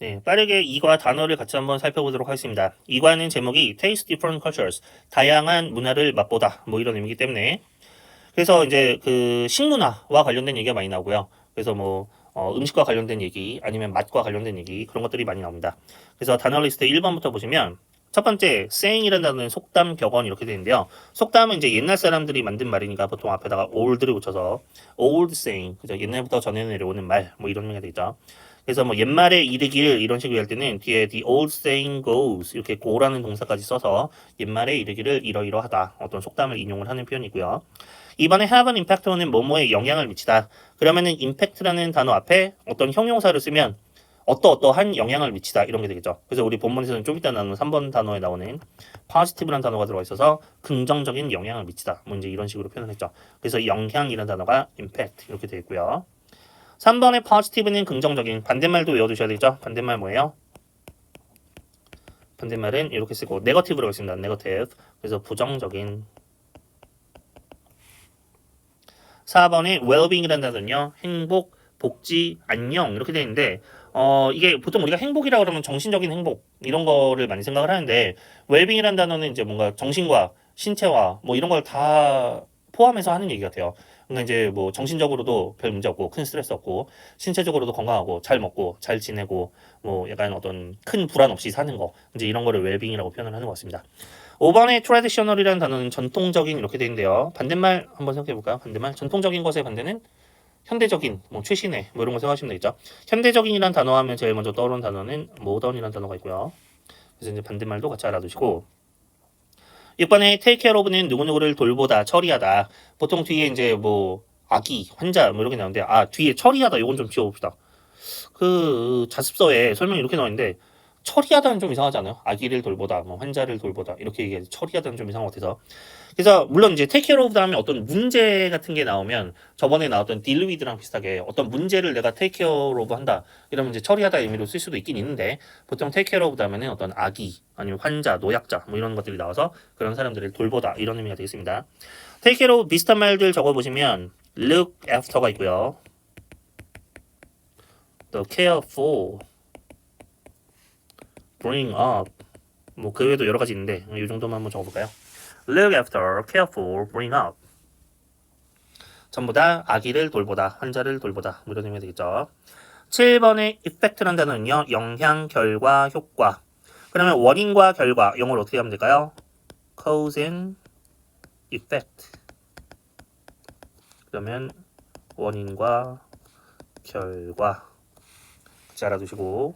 네, 빠르게 이과 단어를 같이 한번 살펴보도록 하겠습니다. 이과는 제목이 Taste Different Cultures, 다양한 문화를 맛보다, 뭐 이런 의미이기 때문에 그래서 이제 그 식문화와 관련된 얘기가 많이 나오고요. 그래서 뭐 어, 음식과 관련된 얘기, 아니면 맛과 관련된 얘기 그런 것들이 많이 나옵니다. 그래서 단어 리스트 1번부터 보시면 첫 번째 saying이라는 단어는 속담, 격언 이렇게 되는데요. 속담은 이제 옛날 사람들이 만든 말이니까 보통 앞에다가 old를 붙여서 old saying, 그죠? 옛날부터 전해 내려오는 말, 뭐 이런 의미가 되죠. 그래서 뭐 옛말에 이르기를 이런 식으로 할 때는 뒤에 the old saying goes 이렇게 go라는 동사까지 써서 옛말에 이르기를 이러이러하다 어떤 속담을 인용을 하는 표현이고요. 이번에 have an impact는 뭐뭐에 영향을 미치다. 그러면은 impact라는 단어 앞에 어떤 형용사를 쓰면 어떠어떠한 영향을 미치다 이런 게 되겠죠. 그래서 우리 본문에서는 좀 이따 나오는 3번 단어에 나오는 positive라는 단어가 들어가 있어서 긍정적인 영향을 미치다. 뭐 이제 이런 식으로 표현을 했죠. 그래서 영향이라는 단어가 impact 이렇게 되어 있고요. 3번의 positive는 긍정적인 반대말도 외워두셔야 되죠. 반대말 뭐예요? 반대말은 이렇게 쓰고 negative로 하겠습니다. negative. 그래서 부정적인 4번의 well-being이라는 단어는요. 행복, 복지, 안녕 이렇게 되어 있는데 어 이게 보통 우리가 행복이라고 그러면 정신적인 행복 이런 거를 많이 생각을 하는데 well-being이라는 단어는 이제 뭔가 정신과 신체와 뭐 이런 걸 다 포함해서 하는 얘기 같아요. 그러니까 이제 뭐 정신적으로도 별 문제 없고 큰 스트레스 없고 신체적으로도 건강하고 잘 먹고 잘 지내고 뭐 약간 어떤 큰 불안 없이 사는 거 이제 이런 거를 웰빙이라고 표현을 하는 것 같습니다. 5번의 traditional이라는 단어는 전통적인 이렇게 되어 있는데요. 반대말 한번 생각해 볼까요? 반대말 전통적인 것의 반대는 현대적인, 뭐 최신의 뭐 이런 거 생각하시면 되겠죠. 현대적인이란 단어 하면 제일 먼저 떠오르는 단어는 modern이라는 단어가 있고요. 그래서 이제 반대말도 같이 알아두시고 6번에 take care of는 누구누구를 돌보다, 처리하다. 보통 뒤에 이제 뭐 아기, 환자 뭐 이렇게 나오는데 아 뒤에 처리하다 이건 좀 지워봅시다. 그 자습서에 설명이 이렇게 나와 있는데 처리하다는 좀 이상하지 않아요? 아기를 돌보다, 뭐 환자를 돌보다 이렇게 얘기해 처리하다는 좀 이상한 것 같아서. 그래서 물론 이제 care of 다음에 어떤 문제 같은 게 나오면 저번에 나왔던 with랑 비슷하게 어떤 문제를 내가 care of 한다 이러면 이제 처리하다 의미로 쓸 수도 있긴 있는데 보통 care of 다음에는 어떤 아기 아니면 환자, 노약자 뭐 이런 것들이 나와서 그런 사람들을 돌보다 이런 의미가 되겠습니다. care of 비슷한 말들 적어보시면 look after가 있고요. 또 care for bring up 뭐 그 외에도 여러 가지 있는데 이 정도만 한번 적어볼까요? look after, care for, bring up 전부 다 아기를 돌보다, 환자를 돌보다 뭐 이런 의미가 되겠죠. 7번의 effect라는 단어는요. 영향, 결과, 효과 그러면 원인과 결과 영어로 어떻게 하면 될까요? cause and effect 그러면 원인과 결과 같이 알아두시고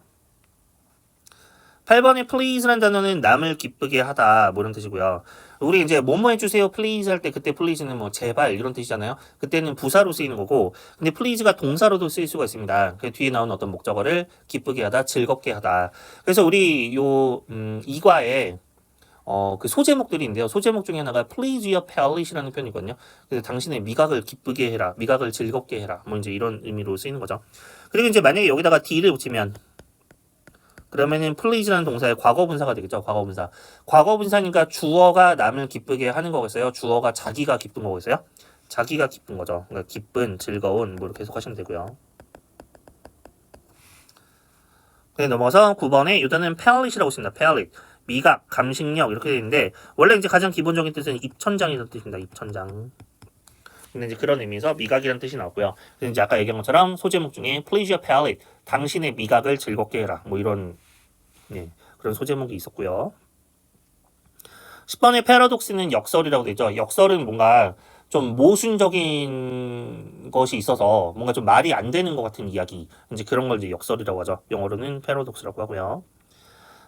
8번의 please라는 단어는 남을 기쁘게 하다 뭐 이런 뜻이고요. 우리 이제 뭐뭐 해주세요 please 할 때 그때 please는 뭐 제발 이런 뜻이잖아요. 그때는 부사로 쓰이는 거고 근데 please가 동사로도 쓰일 수가 있습니다. 그 뒤에 나오는 어떤 목적어를 기쁘게 하다 즐겁게 하다. 그래서 우리 요 음, 이과에 어, 그 소제목들이 있는데요. 소제목 중에 하나가 please your palate이라는 표현이거든요. 그래서 당신의 미각을 기쁘게 해라. 미각을 즐겁게 해라. 뭐 이제 이런 의미로 쓰이는 거죠. 그리고 이제 만약에 여기다가 d를 붙이면 그러면은 please라는 동사의 과거 분사가 되겠죠. 과거 분사. 과거 분사니까 주어가 남을 기쁘게 하는 거겠어요. 주어가 자기가 기쁜 거겠어요. 자기가 기쁜 거죠. 그러니까 기쁜, 즐거운 뭐 이렇게 해석하시면 되고요. 네, 넘어서 9번에 요단은 palate이라고 씁니다. palate. 미각, 감식력 이렇게 되어 있는데 원래 이제 가장 기본적인 뜻은 입천장이라는 뜻입니다. 입천장. 근데 이제 그런 의미에서 미각이라는 뜻이 나왔고요. 그래서 이제 아까 얘기한 것처럼 소제목 중에 please your palate, 당신의 미각을 즐겁게 해라. 뭐 이런 네, 그런 소제목이 있었고요. 10번의 패러독스는 역설이라고 되죠. 역설은 뭔가 좀 모순적인 것이 있어서 뭔가 좀 말이 안 되는 것 같은 이야기. 이제 그런 걸 이제 역설이라고 하죠. 영어로는 패러독스라고 하고요.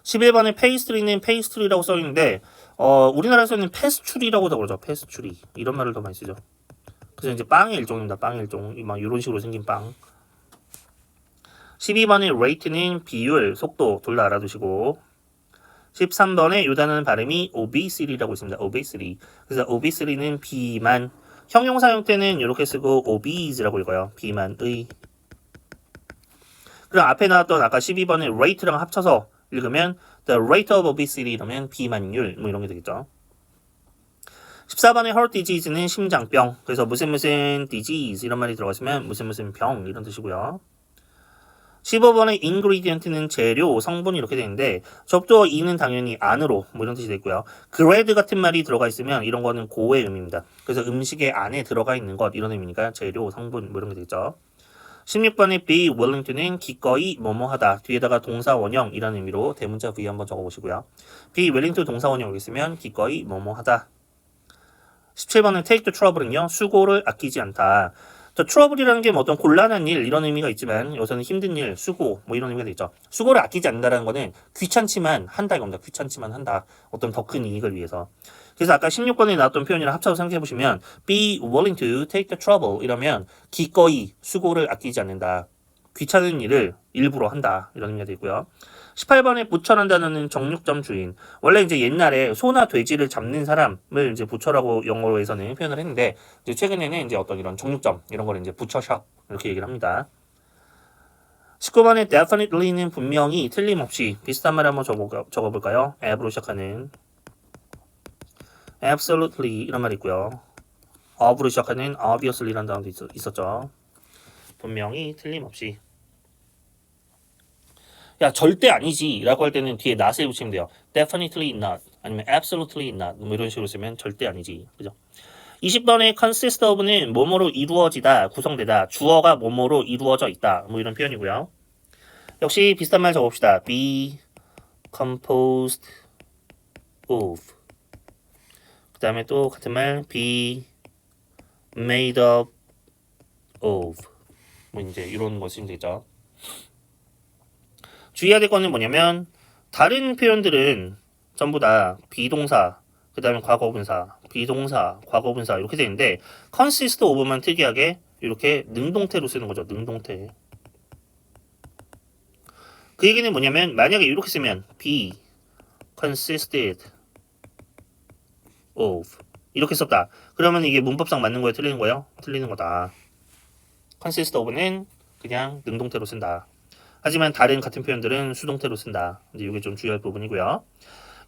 11번의 페이스트리는 페이스트리라고 써 있는데 어, 우리나라에서는 페스츄리라고도 그러죠. 페스츄리. 이런 말을 더 많이 쓰죠. 그래서 이제 빵의 일종입니다. 빵의 일종. 막 이런 식으로 생긴 빵. 12번의 rate는 비율, 속도 둘 다 알아두시고 13번의 요단은 발음이 obesity라고 있습니다. obesity. 그래서 obesity는 비만. 형용사 형태는 이렇게 쓰고 obese라고 읽어요. 비만의. 그럼 앞에 나왔던 아까 12번의 rate랑 합쳐서 읽으면 the rate of obesity 이러면 비만율 뭐 이런 게 되겠죠. 14번의 heart disease는 심장병. 그래서 무슨 무슨 disease 이런 말이 들어갔으면 무슨 무슨 병 이런 뜻이고요. 15번의 ingredient는 재료, 성분 이렇게 되는데 접두어 이는 당연히 안으로 뭐 이런 뜻이 되고요. grade 같은 말이 들어가 있으면 이런 거는 고의 의미입니다. 그래서 음식의 안에 들어가 있는 것 이런 의미니까 재료, 성분 뭐 이런 게 되겠죠. 16번의 be willing to는 기꺼이 뭐뭐 하다 뒤에다가 동사 원형이라는 의미로 대문자 V 한번 적어보시고요. be willing to 동사 원형이 있으면 기꺼이 뭐뭐 하다. 17번은 take the trouble은요 수고를 아끼지 않다. 저 트러블이라는 게 뭐 어떤 곤란한 일 이런 의미가 있지만 여기서는 힘든 일, 수고 뭐 이런 의미가 되죠. 수고를 아끼지 않는다는 거는 귀찮지만 한다 이겁니다. 귀찮지만 한다. 어떤 더 큰 이익을 위해서. 그래서 아까 16번에 나왔던 표현이랑 합쳐서 생각해 보시면 be willing to take the trouble 이러면 기꺼이 수고를 아끼지 않는다. 귀찮은 일을 일부러 한다 이런 의미가 되고요. 18번에 부처란 단어는 정육점 주인. 원래 이제 옛날에 소나 돼지를 잡는 사람을 이제 부처라고 영어로에서는 표현을 했는데 이제 최근에는 이제 어떤 이런 정육점 이런 거를 이제 부처샵 이렇게 얘기를 합니다. 19번에 definitely는 분명히 틀림없이 비슷한 말 한번 적어 볼까- 적어볼까요? app로 시작하는 absolutely 이런 말이 있고요. of로 시작하는 obviously라는 단어도 있, 있었죠. 분명히 틀림없이 야 절대 아니지. 라고 할 때는 뒤에 not을 붙이면 돼요. Definitely not. 아니면 absolutely not. 뭐 이런 식으로 쓰면 절대 아니지. 그죠? 20번에 consist of는 뭐뭐로 이루어지다 구성되다 주어가 뭐뭐로 이루어져 있다. 뭐 이런 표현이고요. 역시 비슷한 말 적어봅시다. be composed of. 그 다음에 또 같은 말 be made up of. 뭐 이제 이런 거 쓰면 되죠 주의해야 될 거는 뭐냐면 다른 표현들은 전부 다 비동사, 그 다음에 과거분사, 비동사, 과거분사 이렇게 되는데 consist of만 특이하게 이렇게 능동태로 쓰는 거죠. 능동태. 그 얘기는 뭐냐면 만약에 이렇게 쓰면 be consisted of 이렇게 썼다. 그러면 이게 문법상 맞는 거예요? 틀리는 거예요? 틀리는 거다. consist of는 그냥 능동태로 쓴다. 하지만 다른 같은 표현들은 수동태로 쓴다. 이제 이게 좀 주의할 부분이고요.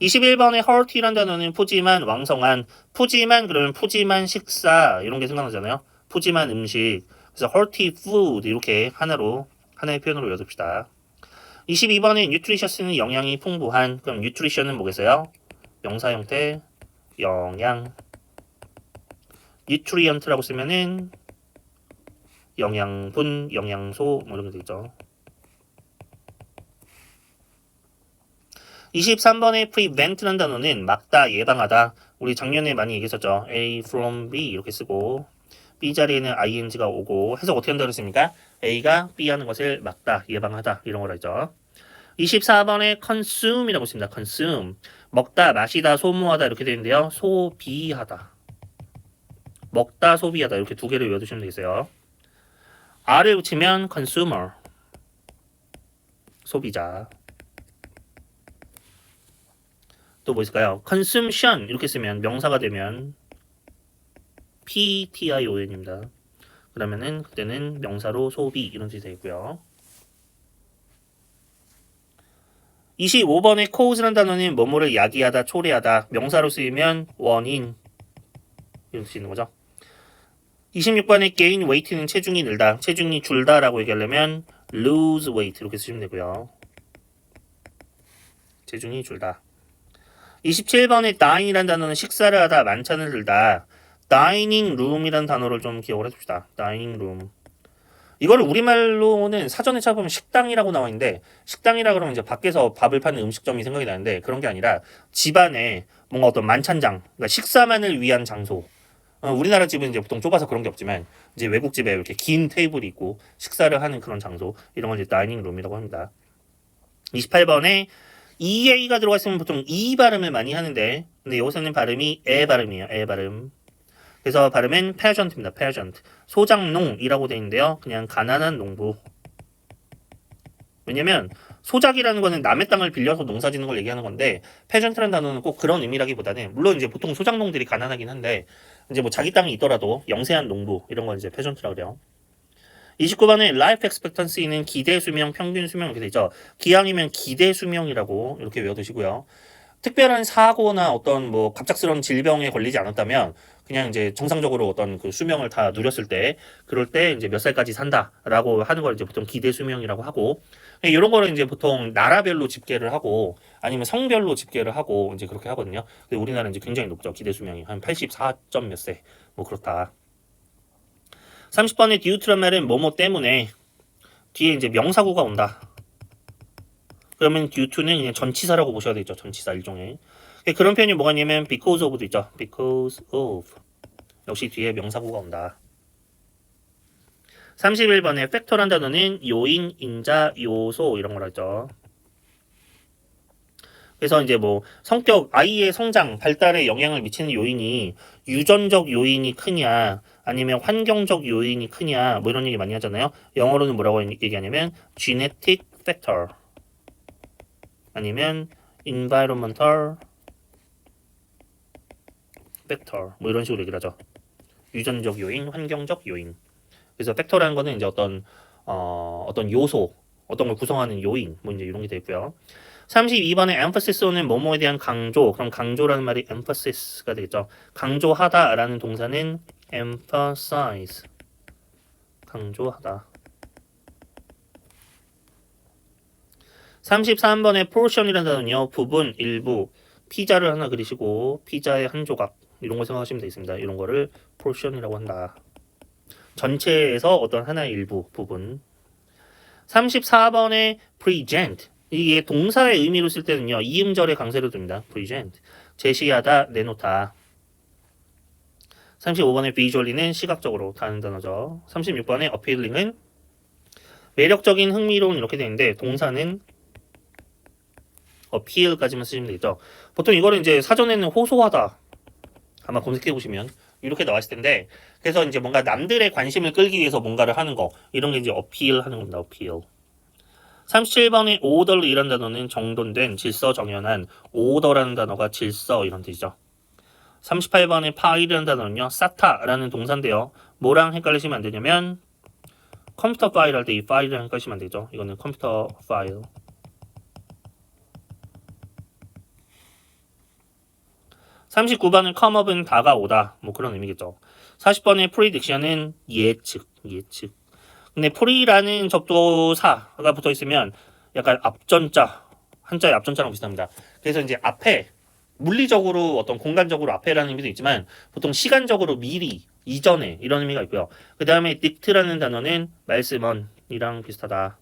21번의 hearty란 단어는 푸짐한, 왕성한, 푸짐한 그러면 푸짐한 식사 이런 게 생각나잖아요. 푸짐한 음식. 그래서 hearty food 이렇게 하나로 하나의 표현으로 외워둡시다. 22번의 nutritious는 영양이 풍부한. 그럼 nutrition은 뭐겠어요? 명사 형태 영양. nutrient라고 쓰면은 영양분, 영양소 뭐 이런 게 되죠. 23번의 prevent라는 단어는 막다, 예방하다. 우리 작년에 많이 얘기했었죠. A from B 이렇게 쓰고 B 자리에는 ing가 오고 해석 어떻게 한다고 그랬습니까? A가 B 하는 것을 막다, 예방하다 이런 거라 했죠. 24번에 consume이라고 있습니다. consume 먹다, 마시다, 소모하다 이렇게 되는데요. 소비하다. 먹다, 소비하다 이렇게 두 개를 외워두시면 되겠어요. R을 붙이면 consumer 소비자 또 뭐 있을까요? consumption 이렇게 쓰면 명사가 되면 PTION입니다. 그러면은 그때는 명사로 소비 이런 뜻이 되고요. 25번의 cause라는 단어는 뭐뭐를 야기하다, 초래하다, 명사로 쓰이면 원인 이런 뜻이 있는 거죠. 26번의 gain weight는 체중이 늘다, 체중이 줄다라고 얘기하려면 lose weight 이렇게 쓰시면 되고요. 체중이 줄다. 27번의 dine이라는 단어는 식사를 하다, 만찬을 들다. dining room이라는 단어를 좀 기억을 해둡시다. dining room. 이거를 우리말로는 사전에 찾아보면 식당이라고 나와 있는데 식당이라 그러면 이제 밖에서 밥을 파는 음식점이 생각이 나는데 그런 게 아니라 집안에 뭔가 어떤 만찬장, 그러니까 식사만을 위한 장소. 어, 우리나라 집은 이제 보통 좁아서 그런 게 없지만 이제 외국 집에 이렇게 긴 테이블이 있고 식사를 하는 그런 장소 이런 걸 이제 다이닝 룸이라고 합니다. 28번에 EA가 들어가 있으면 보통 E 발음을 많이 하는데 근데 여기서는 발음이 에 발음이에요. 에 발음. 그래서 발음은 pageant입니다. pageant. 소작농이라고 되어 있는데요. 그냥 가난한 농부. 왜냐면 소작이라는 거는 남의 땅을 빌려서 농사 짓는 걸 얘기하는 건데 페전트라는 단어는 꼭 그런 의미라기보다는 물론 이제 보통 소작농들이 가난하긴 한데 이제 뭐 자기 땅이 있더라도 영세한 농부 이런 걸 이제 페전트라고 그래요. 29번에 life expectancy는 기대 수명, 평균 수명 이렇게 되죠. 기왕이면 기대 수명이라고 이렇게 외워두시고요. 특별한 사고나 어떤 뭐 갑작스러운 질병에 걸리지 않았다면 그냥 이제 정상적으로 어떤 그 수명을 다 누렸을 때 그럴 때 이제 몇 살까지 산다라고 하는 걸 이제 보통 기대 수명이라고 하고 이런 거를 이제 보통 나라별로 집계를 하고 아니면 성별로 집계를 하고 이제 그렇게 하거든요. 근데 우리나라는 이제 굉장히 높죠. 기대 수명이 한 84점 몇 세. 뭐 그렇다. 30번의 디우트란 말은 뭐뭐 때문에 뒤에 이제 명사구가 온다. 그러면 due to는 그냥 전치사라고 보셔야 되죠. 전치사 일종의. 그런 표현이 뭐가 있냐면 because of도 있죠. because of. 역시 뒤에 명사구가 온다. 31번에 팩터란 단어는 요인, 인자, 요소 이런 거라 했죠. 그래서 이제 뭐 성격, 아이의 성장, 발달에 영향을 미치는 요인이 유전적 요인이 크냐, 아니면 환경적 요인이 크냐, 뭐 이런 얘기 많이 하잖아요. 영어로는 뭐라고 얘기하냐면 genetic factor, 아니면 environmental factor, 뭐 이런 식으로 얘기를 하죠. 유전적 요인, 환경적 요인. 그래서 팩터라는 거는 이제 어떤 어, 어떤 요소, 어떤 걸 구성하는 요인, 뭐 이제 이런 게 되고요. 32번에 emphasis,는 뭐뭐에 대한 강조. 그럼 강조라는 말이 emphasis가 되겠죠. 강조하다라는 동사는 emphasize. 강조하다. 33번에 portion이라는 단어는요. 부분, 일부. 피자를 하나 그리시고 피자의 한 조각 이런 거 생각하시면 되겠습니다. 이런 거를 portion이라고 한다. 전체에서 어떤 하나의 일부 부분. 34번에 present 이게 동사의 의미로 쓸 때는요. 이음절의 강세를 둡니다. present 제시하다, 내놓다. 35번에 visually는 시각적으로 다는 단어죠. 36번에 appealing은 매력적인, 흥미로운 이렇게 되는데 동사는 appeal까지만 쓰시면 되겠죠. 보통 이거를 이제 사전에는 호소하다 아마 검색해 보시면 이렇게 나왔을 텐데 그래서 이제 뭔가 남들의 관심을 끌기 위해서 뭔가를 하는 거 이런 게 이제 어필 하는 겁니다. 어필. 37번의 orderly 이런 단어는 정돈된 질서 정연한 order라는 단어가 질서 이런 뜻이죠. 38번의 파일이라는 단어는요. SATA라는 동사인데요. 뭐랑 헷갈리시면 안 되냐면 컴퓨터 파일 할 때 이 파일이랑 헷갈리시면 안 되죠. 이거는 컴퓨터 파일. 39번은 come up은 다가오다. 뭐 그런 의미겠죠. 40번의 prediction은 예측, 예측. 근데 pre라는 접두사가 붙어 있으면 약간 앞전자, 한자의 앞전자랑 비슷합니다. 그래서 이제 앞에 물리적으로 어떤 공간적으로 앞에라는 의미도 있지만 보통 시간적으로 미리, 이전에 이런 의미가 있고요. 그 다음에 dict라는 단어는 말씀언이랑 비슷하다.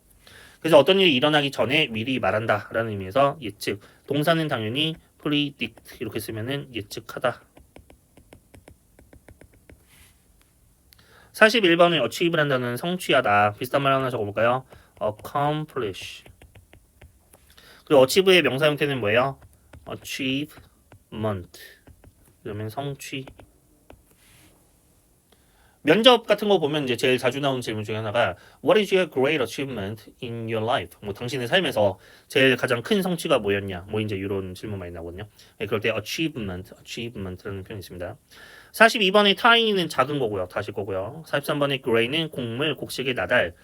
그래서 어떤 일이 일어나기 전에 미리 말한다라는 의미에서 예측. 동사는 당연히 predict 이렇게 쓰면은 예측하다. 41번의 achieve란 단어는 성취하다. 비슷한 말 하나 적어볼까요? accomplish. 그리고 achieve의 명사 형태는 뭐예요? Achievement. 그러면 성취. 면접 같은 거 보면 이제 제일 자주 나오는 질문 중에 하나가 What is your great achievement in your life? 뭐 당신의 삶에서 제일 가장 큰 성취가 뭐였냐? 뭐 이제 이런 질문 많이 나오거든요. 네, 그럴 때 achievement, achievement라는 표현이 있습니다. 42번의 tiny는 작은 거고요. 다시 거고요. 43번의 gray는 곡물, 곡식의 나달,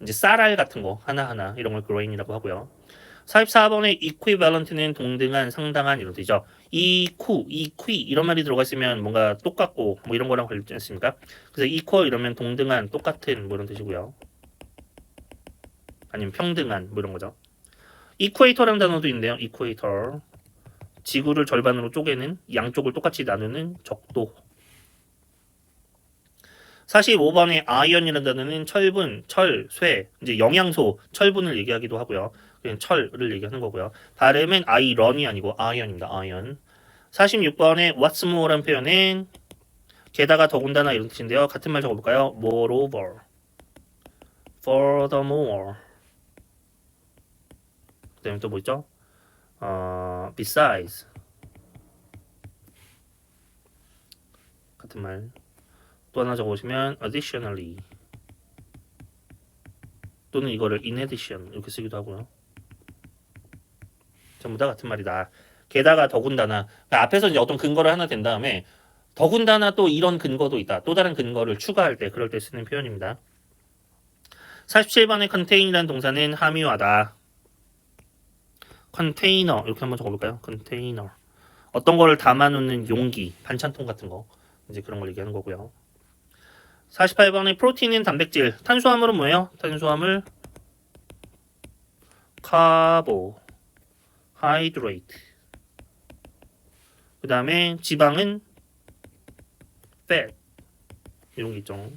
이제 쌀알 같은 거 하나하나 이런 걸 grain이라고 하고요. 44번의 equivalent는 동등한, 상당한 이런 뜻이죠. Equ, equi 이런 말이 들어가 있으면 뭔가 똑같고 뭐 이런 거랑 관련지 않습니까? 그래서 equal 이러면 동등한, 똑같은 뭐 이런 뜻이고요. 아니면 평등한 뭐 이런 거죠. equator라는 단어도 있는데요. equator. 지구를 절반으로 쪼개는 양쪽을 똑같이 나누는 적도. 45번의 아이언이라는 단어는 철분, 철, 쇠, 이제 영양소, 철분을 얘기하기도 하고요. 그냥 철을 얘기하는 거고요. 발음은 아이런이 아니고 아이언입니다. 아이언. 46번의 what's more라는 표현은 게다가 더군다나 이런 뜻인데요. 같은 말 적어볼까요? moreover, furthermore. 그 다음에 또 뭐 있죠? 어, besides. 같은 말. 또 하나 적어보시면 additionally 또는 이거를 in addition 이렇게 쓰기도 하고요. 전부 다 같은 말이다. 게다가 더군다나 그러니까 앞에서 이제 어떤 근거를 하나 된 다음에 더군다나 또 이런 근거도 있다. 또 다른 근거를 추가할 때 그럴 때 쓰는 표현입니다. 47번의 contain이라는 동사는 함유하다. 컨테이너 이렇게 한번 적어볼까요? 컨테이너 어떤 거를 담아놓는 용기, 반찬통 같은 거 이제 그런 걸 얘기하는 거고요. 48번의 프로틴은 단백질, 탄수화물은 뭐예요? 탄수화물, 카보, 하이드레이트. 그 다음에 지방은 fat 이런 게 있죠.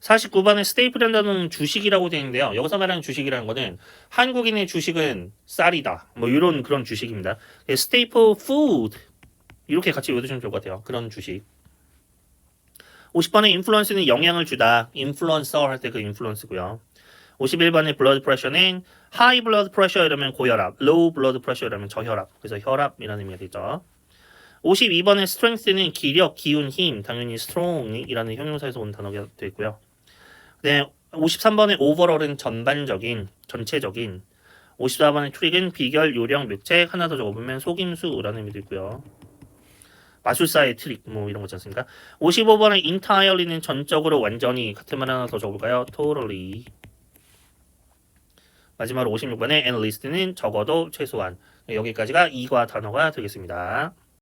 49번에 스테이플이라는 주식이라고 되어 있는데요. 여기서 말하는 주식이라는 거는 한국인의 주식은 쌀이다. 뭐 이런 그런 주식입니다. 스테이플 푸드 이렇게 같이 외워두시면 좋을 것 같아요. 그런 주식. 50번에 인플루언스는 영향을 주다. 인플루언서 할 때 그 인플루언스고요. 51번의 블러드 프레셔는 하이 블러드 프레셔 이러면 고혈압, 로우 블러드 프레셔 이러면 저혈압. 그래서 혈압이라는 의미가 되죠. 52번의 strength는 기력, 기운, 힘. 당연히 strong이라는 형용사에서 온 단어가 되어 있고요. 네, 53번의 overall은 전반적인, 전체적인. 54번의 트릭은 비결, 요령, 묘책 하나 더 적어보면 속임수라는 의미도 있고요. 마술사의 트릭 뭐 이런 거지 않습니까? 55번의 entirely는 전적으로 완전히 같은 말 하나 더 적어볼까요? totally 마지막으로 56번의 at least는 적어도 최소한 여기까지가 이과 단어가 되겠습니다.